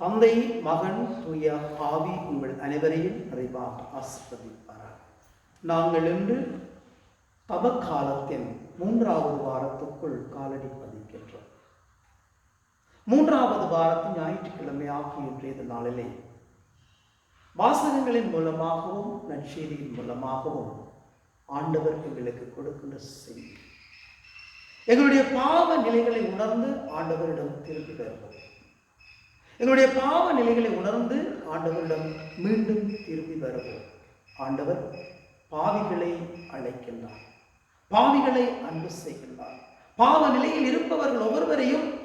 தந்தை மகன் தூய ஆவி உங்கள் அனைவரையும் நிறைவாக ஆசிர்வதிப்பார்கள் நாங்கள் இன்று தபக்காலத்தின் மூன்றாவது வாரத்துக்குள் காலடி பதிக்கின்றோம். மூன்றாவது வாரத்தின் ஞாயிற்றுக்கிழமை ஆகிய இன்றைய நாளிலே வாசகங்களின் மூலமாகவும் நற்செய்தியின் மூலமாகவும் ஆண்டவர் எங்களுக்கு கொடுக்கின்ற செய்தி. எங்களுடைய பாவ நிலைகளை உணர்ந்து ஆண்டவரிடம் திரும்பி வருவோம். என்னுடைய பாவ நிலைகளை உணர்ந்து ஆண்டவரிடம் மீண்டும் திரும்பி வருவோம். ஆண்டவர் பாவிகளை அழைக்கின்றார். பாவிகளை அன்பு செய்கின்றார். பாவ நிலையில் இருப்பவர்கள் ஒவ்வொருவரையும்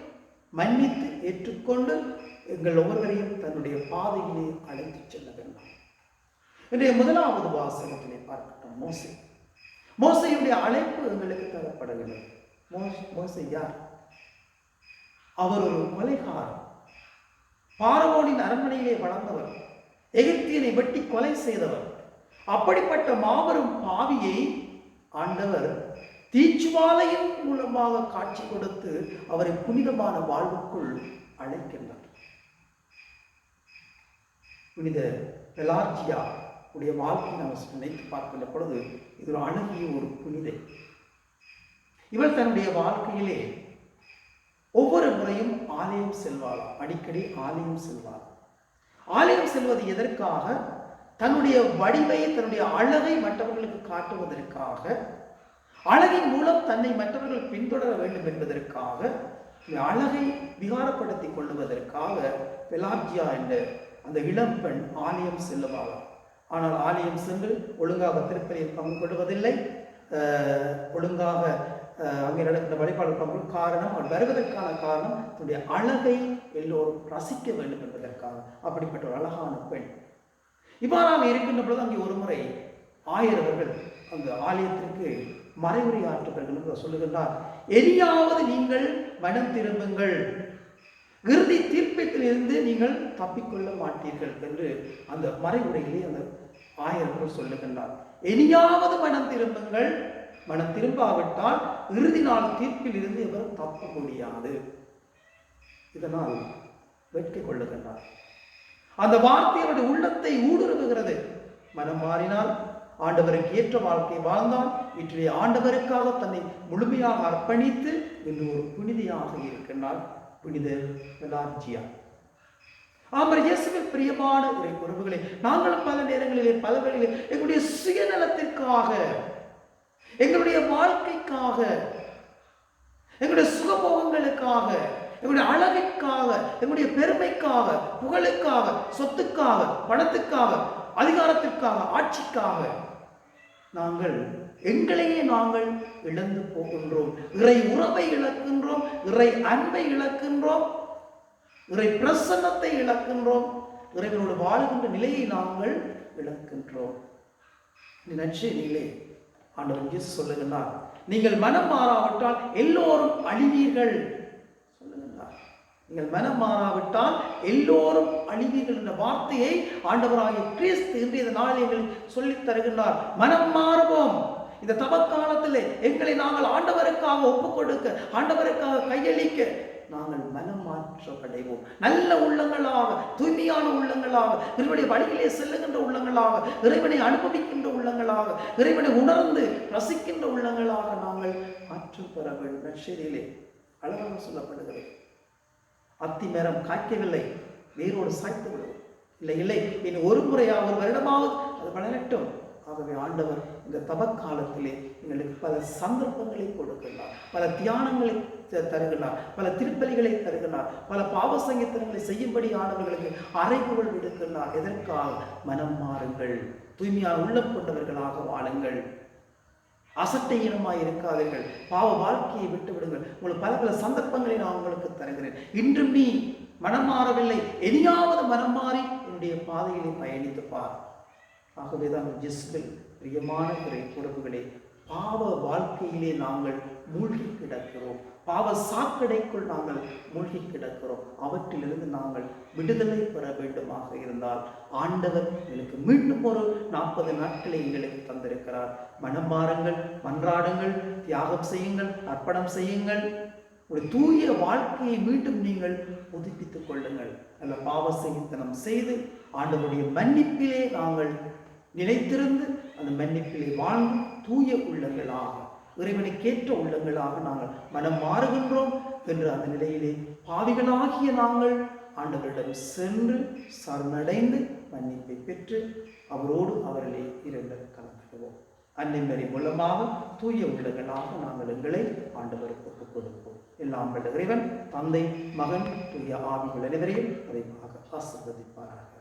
மன்னித்து ஏற்றுக்கொண்டு எங்கள் ஒவ்வொருவரையும் தன்னுடைய பாதையிலே அழைத்து செல்ல வேண்டும். இன்றைய முதலாவது வாசகத்திலே பார்க்கட்டும். மோசை. மோசையுடைய அழைப்பு எங்களுக்கு தரப்படவில்லை. மோசை யார்? அவர் ஒரு கொலைகாரர் பார்வோனின் அரண்மனையிலே வளர்ந்தவர். எகிப்தியனை வெட்டி கொலை செய்தவர். அப்படிப்பட்ட மாபெரும் பாவியை ஆண்டவர் தீச்சுவாலையின் மூலமாக காட்சி கொடுத்து அவரை புனிதமான வாழ்வுக்குள் அழைக்கின்றார். புனித பெலார்ஜியா உடைய வாழ்க்கையை நாம் நினைத்து பார்க்கின்ற பொழுது இது ஒரு அழகிய ஒரு புனிதை. இவர் தன்னுடைய வாழ்க்கையிலே ஒவ்வொரு முறையும் ஆலயம் செல்வாள். அடிக்கடி ஆலயம் செல்வார் ஆலயம் செல்வது எதற்காக? தன்னுடைய வடிவை தன்னுடைய அழகை மற்றவர்களுக்கு காட்டுவதற்காக அழகின் மூலம் தன்னை மற்றவர்கள் பின்தொடர வேண்டும் என்பதற்காக இந்த அழகை விகாரப்படுத்திக் கொள்ளுவதற்காக பெலாப்ஜியா என்ற அந்த இளம்பெண் ஆலயம் செல்லுவாள். ஆனால் ஆலயம் சென்று ஒழுங்காக திருப்பலியில் பங்கு கொள்வதில்லை. ஒழுங்காக அங்கே நடக்கின்ற வழிபாடு காரணம் அவர் வருவதற்கான காரணம் தன்னுடைய அழகை எல்லோரும் ரசிக்க வேண்டும் என்பதற்காக. அப்படிப்பட்ட ஒரு அழகான பெண். இவ்வாறாக இருக்கின்ற பொழுது அங்கே ஒரு முறை ஆயிரவர்கள் அந்த ஆலயத்திற்கு மறைவுரை ஆற்றுவர்கள் என்று சொல்லுகின்றார். எரியாவது நீங்கள் மனம் திரும்புங்கள். இறுதி தீர்ப்பத்திலிருந்து நீங்கள் தப்பிக்கொள்ள மாட்டீர்கள் என்று அந்த மறைவுரையிலே அந்த ஆயிரர்கள் சொல்லுகின்றார். எனியாவது மனம் திரும்புங்கள். மனம் திரும்பாவிட்டால் இறுதி நாள் தீர்ப்பில் இருந்து இவர் தப்ப முடியாது. இதனால் வெட்கி கொள்ளுகின்றார். அந்த வார்த்தை அவருடைய உள்ளத்தை ஊடுருவுகிறது. மனம் மாறினால் ஆண்டவருக்கு ஏற்ற வாழ்க்கை வாழ்ந்தான். இன்றைய ஆண்டவருக்காக தன்னை முழுமையாக அர்ப்பணித்து இன்று ஒரு புனிதியாக இருக்கின்றார். புனிதர் பெலார்ஜியா ஆமர் இயேசுவின் பிரியமான இறை உறவுகளே நாங்கள் பல நேரங்களிலே பல எங்களுடைய சுயநலத்திற்காக எங்களுடைய வாழ்க்கைக்காக எங்களுடைய சுகபோகங்களுக்காக எங்களுடைய அழகிற்காக எங்களுடைய பெருமைக்காக புகழுக்காக சொத்துக்காக பணத்துக்காக அதிகாரத்திற்காக ஆட்சிக்காக நாங்கள் எங்களையே நாங்கள் இழந்து போகின்றோம். இறை உறவை இழக்கின்றோம் இறை அன்பை இழக்கின்றோம் இறை பிரசன்னத்தை இழக்கின்றோம் இறைவனோடு வாழுகின்ற நிலையை நாங்கள் இழக்கின்றோம். நினைச்சு நிலை. ஆண்டவர் இயேசு சொல்லுகின்றார். நீங்கள் மனம் மாறாவிட்டால் எல்லோரும் அழிவீர்கள். சொல்லுகின்றார். நீங்கள் மனம் மாறாவிட்டால் எல்லோரும் அழிவீர்கள் என்ற வார்த்தையை ஆண்டவராகிய கிறிஸ்து இன்றைய நாளில் எங்களுக்கு சொல்லித் தருகின்றார். மனம் மாறுவோம். இந்த தபக்காலத்திலே எங்களை நாங்கள் ஆண்டவருக்காக ஒப்பு கொடுக்க ஆண்டவருக்காக கையளிக்க நாங்கள் மனம் மாற்றப்படைவோம் நல்ல உள்ளங்களாக தூய்மையான உள்ளங்களாக இறைவனுடைய வழியிலே செல்லுகின்ற உள்ளங்களாக இறைவனை அனுபவிக்கின்ற உள்ளங்களாக இறைவனை உணர்ந்து ரசிக்கின்ற உள்ளங்களாக நாங்கள் மாற்றம் பெற வேண்டும். நஷரிலே அழகாக சொல்லப்படுகிறது. அத்திமரம் காய்க்கவில்லை வேரோடு சாய்த்து விடும் இல்லை இல்லை இனி ஒரு முறையாக ஒரு வருடமாவது அது வளரட்டும். ஆகவே ஆண்டவர் இந்த தவக்காலத்திலே எங்களுக்கு பல சந்தர்ப்பங்களை கொடுக்கின்றார் பல தியானங்களை த- பல திருப்பலிகளை தருகின்றார் பல பாவ செய்யும்படியானவர்களுக்கு செய்யும்படி ஆண்டவர்களுக்கு அறைகூவல் எதற்காக மனம் மாறுங்கள். தூய்மையான உள்ளம் கொண்டவர்களாக வாழுங்கள். அசட்டையினமாக இருக்காதீர்கள். பாவ வாழ்க்கையை விட்டு விடுங்கள் உங்களுக்கு பல பல சந்தர்ப்பங்களை நான் உங்களுக்கு தருகிறேன். இன்றும் நீ மனம் மாறவில்லை. எதையாவது மனம் மாறி என்னுடைய பாதையிலே பயணித்து பார். ஆகவேதான் ஜிஸ்பில் பிரியமான இறை உறவுகளே பாவ வாழ்க்கையிலே நாங்கள் மூழ்கி கிடக்கிறோம். பாவ சாக்கடைக்குள் நாங்கள் மூழ்கி கிடக்கிறோம். அவற்றிலிருந்து நாங்கள் விடுதலை பெற வேண்டுமாக இருந்தால் ஆண்டவர் எங்களுக்கு மீண்டும் ஒரு நாற்பது நாட்களை எங்களுக்கு தந்திருக்கிறார். மனம் மாறுங்கள் மன்றாடுங்கள் தியாகம் செய்யுங்கள் அர்ப்பணம் செய்யுங்கள். ஒரு தூய வாழ்க்கையை மீண்டும் நீங்கள் புதுப்பித்துக் கொள்ளுங்கள். நல்ல பாவ செய்தனம் செய்து ஆண்டவருடைய மன்னிப்பிலே நாங்கள் நிலைத்திருந்து அந்த மன்னிப்பிலே வாழ்ந்து தூய உள்ளங்களாக இறைவனுக்கேற்ற உள்ளங்களாக நாங்கள் மனம் மாறுகின்றோம் என்று அந்த நிலையிலே பாவிகளாகிய நாங்கள் ஆண்டவரிடம் சென்று சரணடைந்து மன்னிப்பை பெற்று அவரோடு அவர்களே இரண்டு கலந்துடுவோம் அன்னை மூலமாக தூய உள்ளங்களாக நாங்கள் எங்களை ஆண்டவருக்கு ஒப்புக் கொடுப்போம். எல்லாம் இறைவன் தந்தை மகன் தூய ஆவிகள் அனைவரையும் அதிகமாக ஆசிர்வதிப்பார்கள்